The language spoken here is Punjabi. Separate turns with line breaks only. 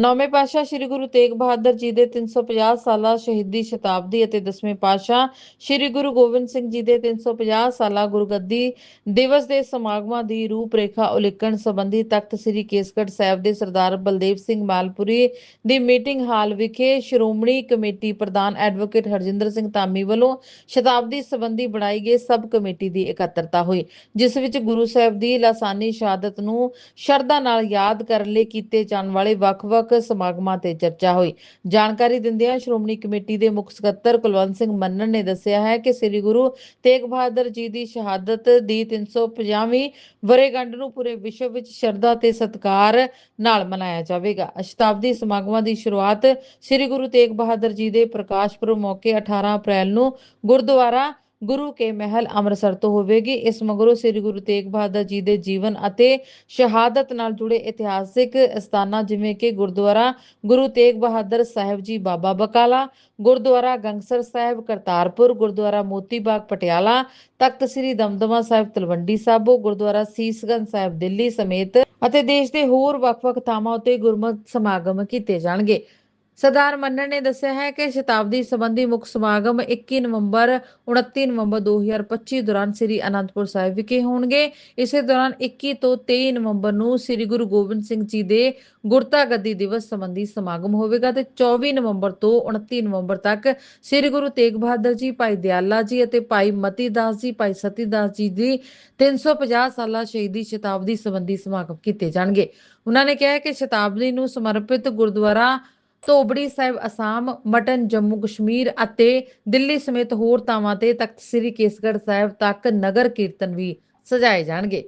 ਨੌਵੇਂ ਪਾਸ਼ਾ ਸ੍ਰੀ ਗੁਰੂ ਤੇਗ ਬਹਾਦਰ ਜੀ ਦੇ 350 ਸਾਲਾ ਸ਼ਹੀਦੀ ਸ਼ਤਾਬਦੀ ਅਤੇ ਦਸਵੇਂ ਪਾਸ਼ਾ ਸ੍ਰੀ ਗੁਰੂ ਗੋਬਿੰਦ ਸਿੰਘ ਜੀ ਦੇ 350 ਸਾਲਾ ਗੁਰਗੱਦੀ ਦਿਵਸ ਦੇ ਸਮਾਗਮਾਂ ਦੀ ਰੂਪਰੇਖਾ ਉਲੇਖਣ ਸੰਬੰਧੀ ਤਖਤ ਸ੍ਰੀ ਕੇਸਗੜ੍ਹ ਸਾਹਿਬ ਦੇ ਸਰਦਾਰ ਬਲਦੇਵ ਸਿੰਘ ਮਾਲਪੁਰੀ ਦੀ ਮੀਟਿੰਗ ਹਾਲ ਵਿਖੇ ਸ਼੍ਰੋਮਣੀ ਕਮੇਟੀ ਪ੍ਰਧਾਨ ਐਡਵੋਕੇਟ ਹਰਜਿੰਦਰ ਸਿੰਘ ਧਾਮੀ ਵੱਲੋਂ ਸ਼ਤਾਬਦੀ ਸੰਬੰਧੀ ਬਣਾਈ ਗਈ ਸਬ ਕਮੇਟੀ ਦੀ ਇਕੱਤਰਤਾ ਹੋਈ ਜਿਸ ਵਿੱਚ ਗੁਰੂ ਸਾਹਿਬ ਦੀ ਲਾਸਾਨੀ ਸ਼ਹਾਦਤ ਨੂੰ ਸ਼ਰਧਾ ਨਾਲ ਯਾਦ ਕਰਨ ਲਈ ਕੀਤੇ ਜਾਣ ਵਾਲੇ ਵੱਖ-ਵੱਖ ਵੱਖ-ਵੱਖ ਸਮਾਗਮਾਂ ਤੇ ਚਰਚਾ ਹੋਈ ਜਾਣਕਾਰੀ ਦਿੰਦਿਆਂ ਸ਼੍ਰੋਮਣੀ ਕਮੇਟੀ ਦੇ ਮੁੱਖ ਸਕੱਤਰ ਕੁਲਵੰਤ ਸਿੰਘ ਮੰਨਣ ਨੇ ਦੱਸਿਆ ਹੈ ਕਿ ਸ੍ਰੀ ਗੁਰੂ ਤੇਗ ਬਹਾਦਰ ਜੀ ਦੀ ਸ਼ਹਾਦਤ ਦੀ 350ਵੀਂ ਵਰੇਗੰਢ ਨੂੰ ਪੂਰੇ ਵਿਸ਼ਵ ਵਿੱਚ ਸ਼ਰਧਾ ਤੇ ਸਤਿਕਾਰ ਨਾਲ ਮਨਾਇਆ ਜਾਵੇਗਾ ਅਸ਼ਤਾਬਦੀ ਸਮਾਗਮਾਂ ਦੀ ਸ਼ੁਰੂਆਤ ਸ੍ਰੀ ਗੁਰੂ ਤੇਗ ਬਹਾਦਰ ਜੀ ਦੇ ਪ੍ਰਕਾਸ਼ ਪੁਰਬ ਮੌਕੇ 18 ਅਪ੍ਰੈਲ ਨੂੰ ਗੁਰਦੁਆਰਾ ਗੁਰੂ ਕੇ ਮਹਿਲ ਅੰਮ੍ਰਿਤਸਰ ਤੋਂ ਹੋਵੇਗੀ ਇਸ ਮਗਰੋਂ ਸ੍ਰੀ ਗੁਰੂ ਤੇਗ ਬਹਾਦਰ ਜੀ ਦੇ ਜੀਵਨ ਅਤੇ ਸ਼ਹਾਦਤ ਨਾਲ ਜੁੜੇ ਇਤਿਹਾਸਿਕ ਸਥਾਨਾਂ ਜਿਵੇਂ ਕਿ ਗੁਰਦੁਆਰਾ ਗੁਰੂ ਤੇਗ ਬਹਾਦਰ ਸਾਹਿਬ ਜੀ ਬਾਬਾ ਬਕਾਲਾ ਗੁਰਦੁਆਰਾ ਗੰਗਸਰ ਸਾਹਿਬ ਕਰਤਾਰਪੁਰ ਗੁਰਦੁਆਰਾ ਮੋਤੀ ਬਾਗ ਪਟਿਆਲਾ ਤਖਤ ਸ੍ਰੀ ਦਮਦਮਾ ਸਾਹਿਬ ਤਲਵੰਡੀ ਸਾਬੋ ਗੁਰਦੁਆਰਾ ਸੀਸਗੰਜ ਸਾਹਿਬ ਦਿੱਲੀ ਸਮੇਤ ਅਤੇ ਦੇਸ਼ ਦੇ ਹੋਰ ਵੱਖ-ਵੱਖ ਥਾਵਾਂ ਉਤੇ ਗੁਰਮਤਿ ਸਮਾਗਮ ਕੀਤੇ ਜਾਣਗੇ ਸਰਦਾਰ ਮੰਨਣ ਨੇ ਦੱਸਿਆ ਹੈ ਕਿ ਸ਼ਤਾਬਦੀ ਸੰਬੰਧੀ ਮੁੱਖ ਸਮਾਗਮ 21 ਨਵੰਬਰ 29 ਨਵੰਬਰ 2025 ਦੌਰਾਨ ਸ੍ਰੀ ਅਨੰਦਪੁਰ ਸਾਹਿਬ ਵਿਖੇ ਹੋਣਗੇ ਇਸੇ ਦੌਰਾਨ 21 ਤੋਂ 23 ਨਵੰਬਰ ਨੂੰ ਸ੍ਰੀ ਗੁਰੂ ਗੋਬਿੰਦ ਸਿੰਘ ਜੀ ਦੇ ਗੁਰਤਾ ਗੱਦੀ ਦਿਵਸ ਸੰਬੰਧੀ ਸਮਾਗਮ ਹੋਵੇਗਾ ਤੇ 24 ਨਵੰਬਰ ਤੋਂ 29 ਨਵੰਬਰ ਤੱਕ ਸ੍ਰੀ ਗੁਰੂ ਤੇਗ ਬਹਾਦਰ ਜੀ ਭਾਈ ਦਿਆਲਾ ਜੀ ਅਤੇ ਭਾਈ ਮਤੀ ਦਾਸ ਜੀ ਭਾਈ ਸਤੀ ਦਾਸ ਜੀ ਦੀ 350 ਸਾਲਾ ਸ਼ਹੀਦੀ ਸ਼ਤਾਬਦੀ ਸੰਬੰਧੀ ਸਮਾਗਮ ਕੀਤੇ ਜਾਣਗੇ ਉਹਨਾਂ ਨੇ ਕਿਹਾ ਕਿ ਸ਼ਤਾਬਦੀ ਨੂੰ ਸਮਰਪਿਤ ਗੁਰਦੁਆਰਾ ਤੋਬੜੀ ਸਾਹਿਬ ਅਸਾਮ ਮਟਨ ਜੰਮੂ ਕਸ਼ਮੀਰ ਅਤੇ ਦਿੱਲੀ ਸਮੇਤ ਹੋਰ ਥਾਵਾਂ ਤੇ ਤਖਤ ਸ੍ਰੀ ਕੇਸਗੜ੍ਹ ਸਾਹਿਬ ਤੱਕ ਨਗਰ ਕੀਰਤਨ ਵੀ ਸਜਾਏ ਜਾਣਗੇ